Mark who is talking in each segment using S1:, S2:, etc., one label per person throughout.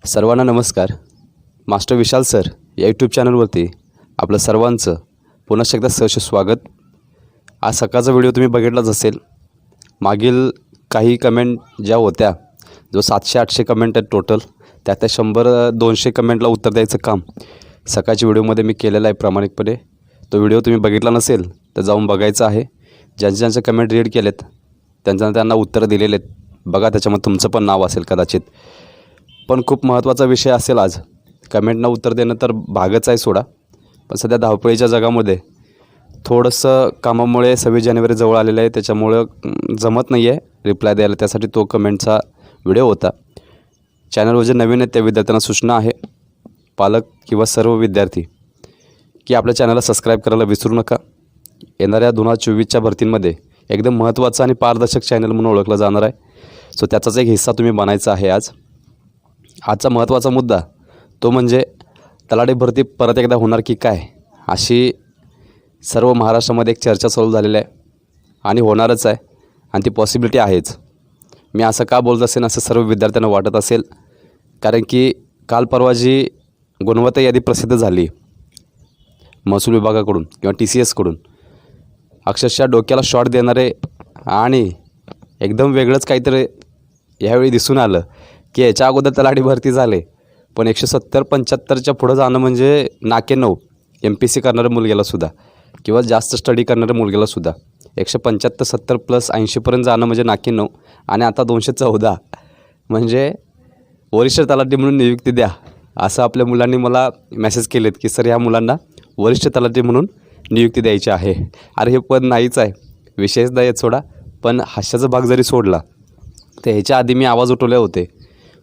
S1: सर्वांना नमस्कार. Master Vishal sir या यूट्यूब चॅनलवरती आपलं सर्वांचं पुन्हा एकदा सहर्ष स्वागत. आज सकाळचा व्हिडिओ तुम्ही बघितलाच असेल. मागील काही कमेंट ज्या होत्या जो सातशे आठशे कमेंट आहेत टोटल त्या त्या शंभर दोनशे कमेंटला उत्तर द्यायचं काम सकाळच्या व्हिडिओमध्ये मी केलेलं आहे प्रामाणिकपणे. तो व्हिडिओ तुम्ही बघितला नसेल तर जाऊन बघायचा आहे. ज्यांचे ज्यांचे कमेंट रीड केलेत त्यांच्या त्यांना उत्तरं दिलेले आहेत. बघा त्याच्यामध्ये तुमचं पण नाव असेल कदाचित. पण खूप महत्त्वाचा विषय असेल आज. कमेंटनं उत्तर देणं तर भागच आहे सोडा. पण सध्या धावपळीच्या जगामध्ये थोडंसं कामामुळे सव्वीस जानेवारी जवळ आलेलं आहे. त्याच्यामुळं जमत नाही आहे रिप्लाय द्यायला. त्यासाठी तो कमेंटचा व्हिडिओ होता. चॅनलवर जे नवीन आहेत त्या विद्यार्थ्यांना सूचना आहे. पालक किंवा सर्व विद्यार्थी की आपल्या चॅनलला सबस्क्राईब करायला विसरू नका. येणाऱ्या दोन हजार चोवीसच्या भरतींमध्ये एकदम महत्त्वाचं आणि पारदर्शक चॅनल म्हणून ओळखलं जाणार आहे. सो त्याचाच एक हिस्सा तुम्ही बनायचा आहे आज. आजचा महत्त्वाचा मुद्दा तो म्हणजे तलाठी भरती परत एकदा होणार की काय अशी सर्व महाराष्ट्रामध्ये एक चर्चा चालू झालेली आहे आणि होणारच आहे आणि ती पॉसिबिलिटी आहेच. मी असं का बोलत असेल असं सर्व विद्यार्थ्यांना वाटत असेल. कारण की काल परवा जी गुणवत्ता यादी प्रसिद्ध झाली महसूल विभागाकडून किंवा टी सी एसकडून अक्षरशः डोक्याला शॉट देणारे आणि एकदम वेगळंच काहीतरी ह्यावेळी दिसून आलं. की याच्या अगोदर तलाठी भरती झाले. पण एकशे सत्तर पंच्याहत्तरच्या पुढं जाणं म्हणजे नाके नऊ एम पी सी करणाऱ्या मुलग्यालासुद्धा किंवा जास्त स्टडी करणाऱ्या मुलग्यालासुद्धा एकशे पंच्याहत्तर सत्तर प्लस ऐंशीपर्यंत जाणं म्हणजे नाके नऊ आणि आता दोनशे चौदा. म्हणजे वरिष्ठ तलाठी म्हणून नियुक्ती द्या. असं आपल्या मुलांनी मला मेसेज केलेत की सर ह्या मुलांना वरिष्ठ तलाठी म्हणून नियुक्ती द्यायची आहे. अरे हे पद नाहीच आहे. विशेषदा येत सोडा. पण हास्याचा भाग जरी सोडला तर ह्याच्या आधी मी आवाज उठवले होते.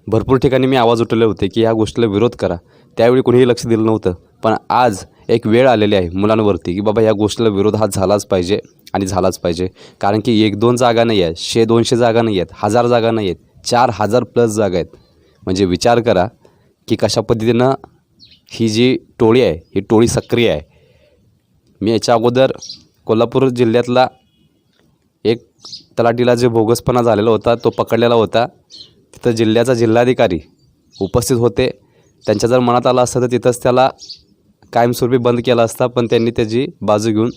S1: भरपूर ठिकाणी मी आवाज उठवले होते की ह्या गोष्टीला विरोध करा. त्यावेळी कोणीही लक्ष दिलं नव्हतं. पण आज एक वेळ आलेली आहे मुलांवरती की बाबा ह्या गोष्टीला विरोध हा झालाच पाहिजे आणि झालाच पाहिजे. कारण की एक दोन जागा नाही आहेत शे दोनशे जागा नाही आहेत हजार जागा नाही आहेत चार हजार प्लस जागा आहेत. म्हणजे विचार करा की कशा पद्धतीनं ही जी टोळी आहे ही टोळी सक्रिय आहे. मी याच्या अगोदर कोल्हापूर जिल्ह्यातला एक तलाटीला जे बोगसपणा झालेला होता तो पकडलेला होता. तिथं जिल्ह्याचा जिल्हाधिकारी उपस्थित होते. त्यांच्या जर मनात आलं असतं तर तिथंच त्याला कायमस्वरूपी बंद केला असता पण त्यांनी त्याची बाजू घेऊन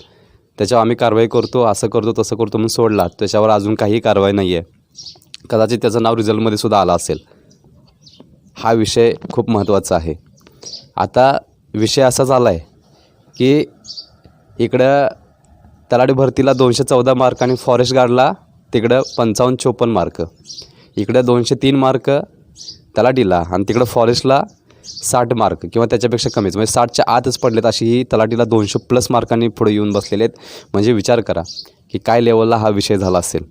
S1: त्याच्यावर आम्ही कारवाई करतो असं करतो तसं करतो म्हणून सोडला. त्याच्यावर अजून काही कारवाई नाही आहे कदाचित त्याचं नाव रिझल्टमध्ये सुद्धा आलं असेल. हा विषय खूप महत्त्वाचा आहे. आता विषय असा झाला आहे की इकडं तलाठी भरतीला दोनशे चौदा मार्क आणि फॉरेस्ट गार्डला तिकडं पंचावन्न चोपन्न मार्क इकडं दोनशे तीन मार्क तलाटीला आणि तिकडं फॉरेस्टला साठ मार्क किंवा त्याच्यापेक्षा कमीच. म्हणजे साठच्या आतच पडलेत अशी ही तलाटीला दोनशे प्लस मार्कांनी पुढे येऊन बसलेले आहेत. म्हणजे विचार करा की काय लेवलला हा विषय झाला असेल.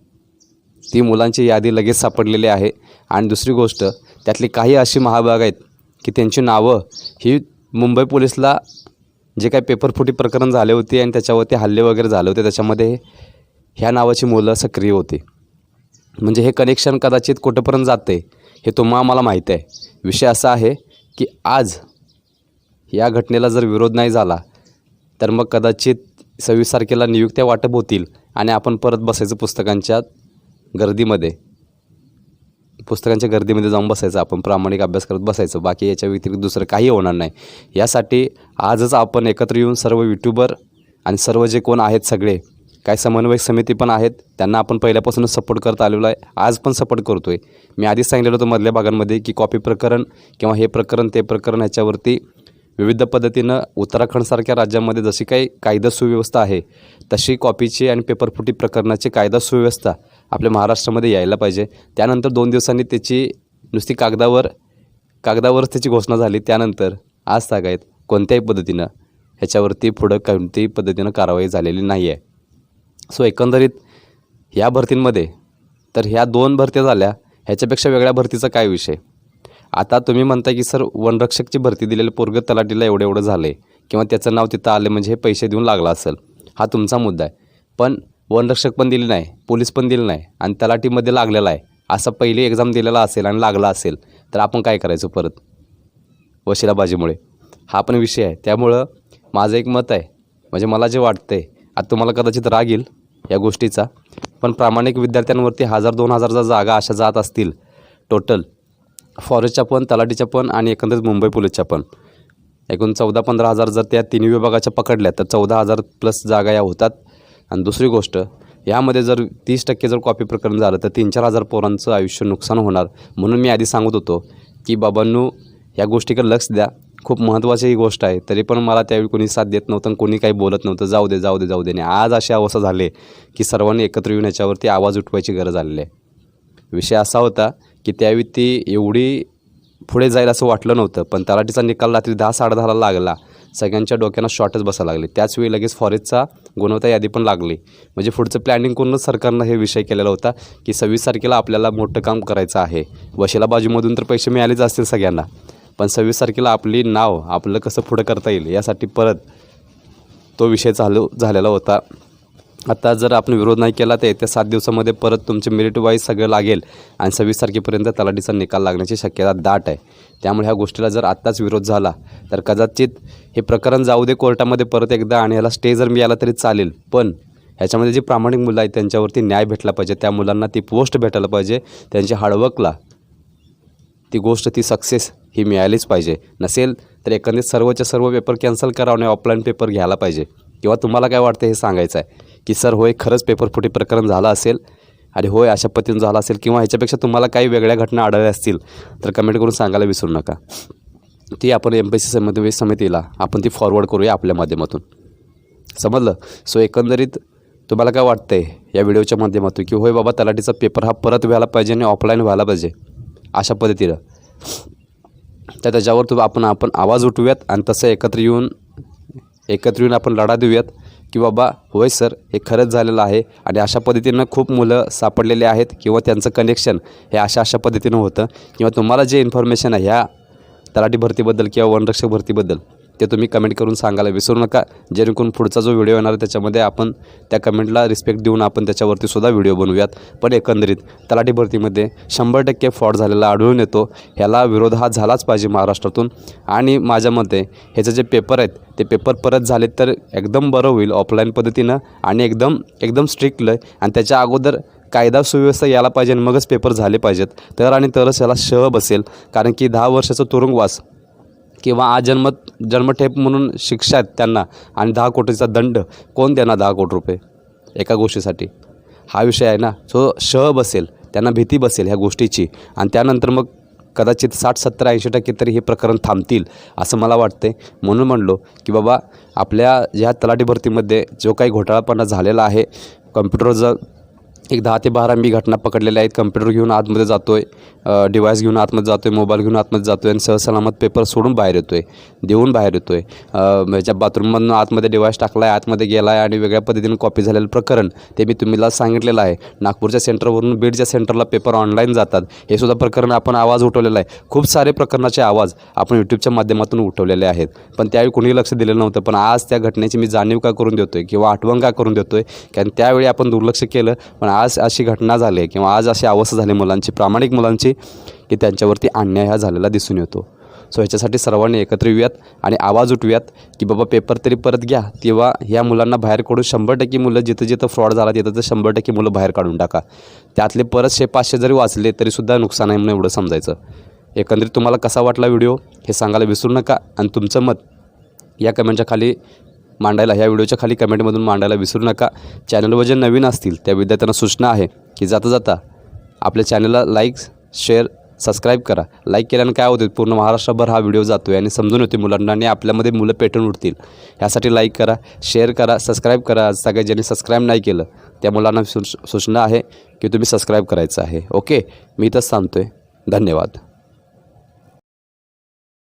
S1: ती मुलांची यादी लगेच सापडलेली आहे. आणि दुसरी गोष्ट त्यातली काही अशी महाभाग आहेत की त्यांची नावं ही मुंबई पोलीसला जे काही पेपरफुटी प्रकरण झाले होते आणि त्याच्यावरती हल्ले वगैरे झाले होते त्याच्यामध्ये ह्या नावाची मुलं सक्रिय होती. म्हणजे हे कनेक्शन कदाचित कुठंपर्यंत जाते हे तुम्हा आम्हाला माहीत आहे. विषय असा आहे की आज या घटनेला जर विरोध नाही झाला तर मग कदाचित सव्वीस तारखेला नियुक्त्या वाटप होतील आणि आपण परत बसायचं पुस्तकांच्या गर्दीमध्ये. पुस्तकांच्या गर्दीमध्ये जाऊन बसायचं आपण प्रामाणिक अभ्यास करत बसायचं बाकी याच्या व्यतिरिक्त दुसरं काही होणार नाही. यासाठी आजच आपण एकत्र येऊन सर्व यूट्यूबर आणि सर्व जे कोण आहेत सगळे काय समन्वयक समिती पण आहेत त्यांना आपण पहिल्यापासूनच सपोर्ट करत आलेलो आहे. आज पण सपोर्ट करतो आहे मी आधीच सांगितलेलं होतं मधल्या भागांमध्ये की कॉपी प्रकरण किंवा हे प्रकरण ते प्रकरण ह्याच्यावरती विविध पद्धतीनं उत्तराखंडसारख्या राज्यामध्ये जशी काही कायदा सुव्यवस्था आहे तशी कॉपीची आणि पेपरफुटी प्रकरणाची कायदा सुव्यवस्था आपल्या महाराष्ट्रामध्ये यायला पाहिजे. त्यानंतर दोन दिवसांनी त्याची नुसती कागदावर कागदावरच त्याची घोषणा झाली. त्यानंतर आज तागायत कोणत्याही पद्धतीनं ह्याच्यावरती पुढं कोणत्याही पद्धतीनं कारवाई झालेली नाही आहे सो एकंदरीत ह्या भरतींमध्ये तर ह्या दोन भरत्या झाल्या ह्याच्यापेक्षा वेगळ्या भरतीचा काय विषय? आता तुम्ही म्हणता की सर वनरक्षकची भरती दिलेलं पोरग तलाटीला एवढं एवढं झालं आहे किंवा त्याचं नाव तिथं आलं म्हणजे हे पैसे देऊन लागला असेल. हा तुमचा मुद्दा आहे. पण वनरक्षक पण दिली नाही पोलीस पण दिली नाही आणि तलाटीमध्ये लागलेला आहे. असा पहिली एक्झाम दिलेला असेल आणि लागला असेल तर आपण काय करायचं परत? वशिलाबाजीमुळे. हा पण विषय आहे. त्यामुळं माझं एक मत आहे. म्हणजे मला जे वाटतं आहे आता तुम्हाला कदाचित राग येईल या गोष्टीचा. पण प्रामाणिक विद्यार्थ्यांवरती हजार दोन हजारचा जागा अशा जात असतील. टोटल फॉरेस्टच्या पण तलाठीच्या पण आणि एकंदरीत मुंबई पोलीसच्या पण. एकूण चौदा पंधरा हजार जर त्या तिन्ही विभागाच्या पकडल्या तर चौदा हजार प्लस जागा या होतात. आणि दुसरी गोष्ट यामध्ये जर तीस टक्के जर कॉपी प्रकरण झालं तर तीन चार हजार पोरांचं आयुष्य नुकसान होणार. म्हणून मी आधी सांगत होतो की बाबांनो या गोष्टीकडे लक्ष द्या. खूप महत्त्वाची ही गोष्ट आहे. तरी पण मला त्यावेळी कोणी साथ देत नव्हतं आणि कोणी काही बोलत नव्हतं. जाऊ दे जाऊ दे जाऊ दे. आणि आज अशी अवस्था झाले की सर्वांनी एकत्र येऊन याच्यावरती आवाज उठवायची गरज आलेली आहे. विषय असा होता की त्यावेळी ती एवढी पुढे जाईल असं वाटलं नव्हतं. पण तलाठीचा निकाल रात्री दहा साडेदहाला लागला. सगळ्यांच्या डोक्यांना शॉर्टच बसायला लागले. त्याचवेळी लगेच फॉरेस्टचा गुणवत्ता यादी पण लागली. म्हणजे पुढचं प्लॅनिंग करूनच सरकारनं हे विषय केलेला होता की सव्वीस तारखेला आपल्याला मोठं काम करायचं आहे. वशिला बाजूमधून तर पैसे मिळालेच असतील सगळ्यांना. पण सव्वीस तारखेला आपली नाव आपलं कसं पुढं करता येईल यासाठी परत तो विषय चालू झालेला होता. आता जर आपण विरोध नाही केला तर येत्या सात दिवसामध्ये परत तुमचे मेरिट वाईज सगळं लागेल आणि सव्वीस तारखेपर्यंत तलाठीचा निकाल लागण्याची शक्यता दाट आहे. त्यामुळे ह्या गोष्टीला जर आत्ताच विरोध झाला तर कदाचित हे प्रकरण जाऊ दे कोर्टामध्ये परत एकदा आणि ह्याला स्टे जर मिळाला तरी चालेल. पण ह्याच्यामध्ये जी प्रामाणिक मुलं आहेत त्यांच्यावरती न्याय भेटला पाहिजे. त्या मुलांना ती पोस्ट भेटायला पाहिजे. त्यांच्या हार्डवर्कला ती गोष्ट ती सक्सेस ही मिळालीच पाहिजे. नसेल तर एकंदरीत सर्वच्या सर्व पेपर कॅन्सल करावं आणि ऑफलाईन पेपर घ्यायला पाहिजे. किंवा तुम्हाला काय वाटतं हे सांगायचं आहे? की सर होय खरंच पेपर फुटी प्रकरण झालं असेल आणि होय अशा पद्धतीनं झालं असेल किंवा ह्याच्यापेक्षा तुम्हाला काही वेगळ्या घटना आढळल्या असतील तर कमेंट करून सांगायला विसरू नका. ती आपण एम पी सी समिती समितीला आपण ती फॉरवर्ड करूया आपल्या माध्यमातून. समजलं? सो एकंदरीत तुम्हाला काय वाटतं आहे या व्हिडिओच्या माध्यमातून? की होय बाबा तलाठीचा पेपर हा परत व्हायला पाहिजे आणि ऑफलाईन व्हायला पाहिजे अशा पद्धतीनं. तर त्याच्यावर तो आपण आपण आवाज उठवूयात आणि तसं एकत्र येऊन एकत्र येऊन आपण लढा देऊयात की बाबा होय सर हे खरंच झालेलं आहे आणि अशा पद्धतीनं खूप मुलं सापडलेले आहेत किंवा त्यांचं कनेक्शन हे अशा अशा पद्धतीनं होतं. किंवा तुम्हाला जे इन्फॉर्मेशन आहे ह्या तलाठी भरतीबद्दल किंवा वनरक्षक भरतीबद्दल ते तुम्ही कमेंट करून सांगायला विसरू नका. जेणेकरून पुढचा जो व्हिडिओ येणार आहे त्याच्यामध्ये आपण त्या कमेंटला रिस्पेक्ट देऊन आपण त्याच्यावरती सुद्धा व्हिडिओ बनवूयात. पण एकंदरीत तलाठी भरतीमध्ये शंभर टक्के फ्रॉड झालेला आढळून येतो. ह्याला विरोध हा झालाच पाहिजे महाराष्ट्रातून. आणि माझ्या मते ह्याचे जे पेपर आहेत ते पेपर परत झाले तर एकदम बरं होईल ऑफलाईन पद्धतीनं आणि एकदम एकदम स्ट्रिक्टलं आणि त्याच्या अगोदर कायदा सुव्यवस्था यायला पाहिजे आणि मगच पेपर झाले पाहिजेत. तर आणि तरच याला शह बसेल. कारण की दहा वर्षाचा तुरुंगवास किंवा आजन्मत जन्मठेप म्हणून शिक्षा आहेत त्यांना आणि दहा कोटीचा दंड. कोण देणार दहा कोटी रुपये? एका गोष्टीसाठी. हा विषय आहे ना सो शह बसेल त्यांना भीती बसेल ह्या गोष्टीची. आणि त्यानंतर मग कदाचित साठ सत्तर ऐंशी टक्के तरी हे प्रकरण थांबतील असं मला वाटते म्हणून म्हणलो की बाबा आपल्या ह्या तलाठी भरतीमध्ये जो काही घोटाळापणा झालेला आहे कम्प्युटरचं एक दहा ते बारा मी घटना पकडलेल्या आहेत. कम्प्युटर घेऊन आतमध्ये जातो आहे डिव्हाइस घेऊन आतमध्ये जातो आहे मोबाईल घेऊन आतमध्ये जातो आहे आणि सहसलामत पेपर सोडून बाहेर येतो आहे देऊन बाहेर येतो आहे ह्याच्या बाथरूममधून आतमध्ये डिव्हाइस टाकला आहे आतमध्ये गेला आहे आणि वेगळ्या पद्धतीने कॉपी झालेलं प्रकरण ते मी तुम्हाला सांगितलेलं आहे. नागपूरच्या सेंटरवरून बीडच्या सेंटरला पेपर ऑनलाईन जातात. हे सुद्धा प्रकरण आपण आवाज उठवलेला आहे. खूप सारे प्रकरणाचे आवाज आपण यूट्यूबच्या माध्यमातून उठवलेले आहेत. पण त्यावेळी कोणीही लक्ष दिलेलं नव्हतं. पण आज त्या घटनेची मी जाणीव का करून देतो आहे किंवा आठवण का करून देतो आहे कारण त्यावेळी आपण दुर्लक्ष केलं. पण आज आज अशी घटना झाली किंवा आज अशी अवस्था झाली मुलांची प्रामाणिक मुलांची की त्यांच्यावरती अन्याय हा झालेला दिसून येतो. सो ह्याच्यासाठी सर्वांनी एकत्र येऊयात आणि आवाज उठवूयात की बाबा पेपर तरी परत घ्या किंवा ह्या मुलांना बाहेर काढून शंभर टक्के मुलं जिथं जिथं फ्रॉड झाला तिथं तर शंभर टक्के मुलं बाहेर काढून टाका. त्यातले परत शे पाचशे जरी वाचले तरीसुद्धा नुकसान आहे म्हणून एवढं समजायचं. एकंदरीत तुम्हाला कसा वाटला व्हिडिओ हे सांगायला विसरू नका आणि तुमचं मत या कमेंटच्या खाली मांडायला. ह्या व्हिडिओच्या खाली कमेंटमधून मांडायला विसरू नका. चॅनलवर जे नवीन असतील त्या विद्यार्थ्यांना सूचना आहे की जाता जाता आपल्या चॅनलला लाईक शेअर सबस्क्राईब करा. लाईक केल्यानं काय होते पूर्ण महाराष्ट्रभर हा व्हिडिओ जातो आहे आणि समजून येते मुलांना आणि आपल्यामध्ये मुलं पेटून उठतील. ह्यासाठी लाईक करा शेअर करा सबस्क्राईब करा. सगळ्या ज्यांनी सबस्क्राईब नाही केलं त्या मुलांना सूचना आहे की तुम्ही सबस्क्राईब करायचं आहे. ओके? मी इथंच सांगतो आहे धन्यवाद.